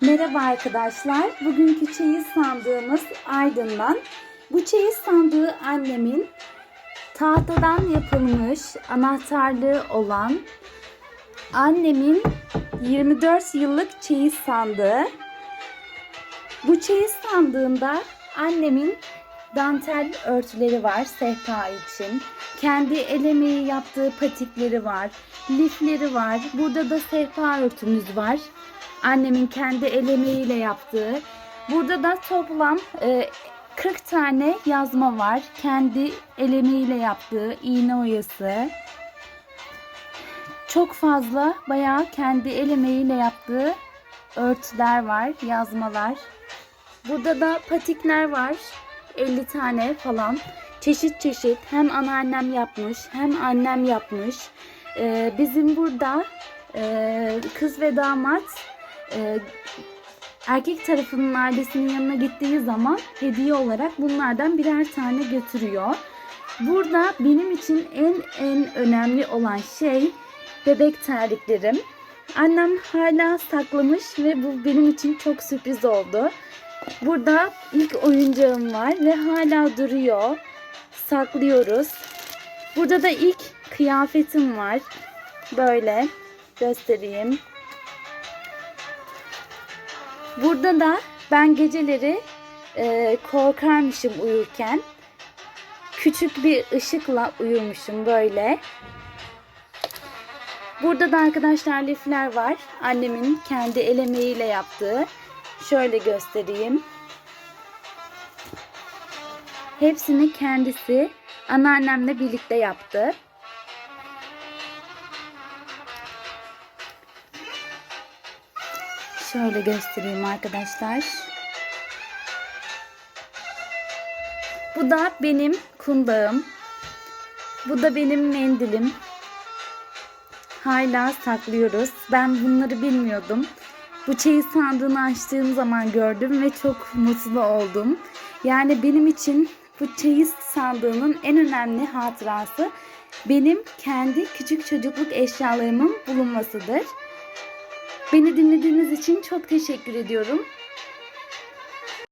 Merhaba arkadaşlar. Bugünkü çeyiz sandığımız Aydın'dan. Bu çeyiz sandığı annemin tahtadan yapılmış anahtarlığı olan annemin 24 yıllık çeyiz sandığı. Bu çeyiz sandığında annemin dantel örtüleri var sehpa için. Kendi el emeği yaptığı patikleri var. Lifleri var. Burada da sehpa örtümüz var. Annemin kendi el emeğiyle yaptığı. Burada da toplam e, 40 tane yazma var. Kendi el emeğiyle yaptığı iğne oyası. Çok fazla bayağı kendi el emeğiyle yaptığı örtüler var, yazmalar. Burada da patikler var. 50 tane falan. Çeşit çeşit hem anneannem yapmış hem annem yapmış. Ee, bizim burada e, kız ve damat e, erkek tarafının ailesinin yanına gittiği zaman hediye olarak bunlardan birer tane götürüyor. Burada benim için en en önemli olan şey bebek terliklerim. Annem hala saklamış ve bu benim için çok sürpriz oldu. Burada ilk oyuncağım var ve hala duruyor. Saklıyoruz. Burada da ilk kıyafetim var. Böyle göstereyim. Burada da ben geceleri e, korkarmışım uyurken. Küçük bir ışıkla uyumuşum böyle. Burada da arkadaşlar lifler var. Annemin kendi el emeğiyle yaptığı. Şöyle göstereyim. Hepsini kendisi anneannemle birlikte yaptı. Şöyle göstereyim arkadaşlar. Bu da benim kundağım. Bu da benim mendilim. Hala saklıyoruz. Ben bunları bilmiyordum. Bu çeyiz sandığını açtığım zaman gördüm ve çok mutlu oldum. Yani benim için bu çeyiz sandığının en önemli hatırası benim kendi küçük çocukluk eşyalarımın bulunmasıdır. Beni dinlediğiniz için çok teşekkür ediyorum.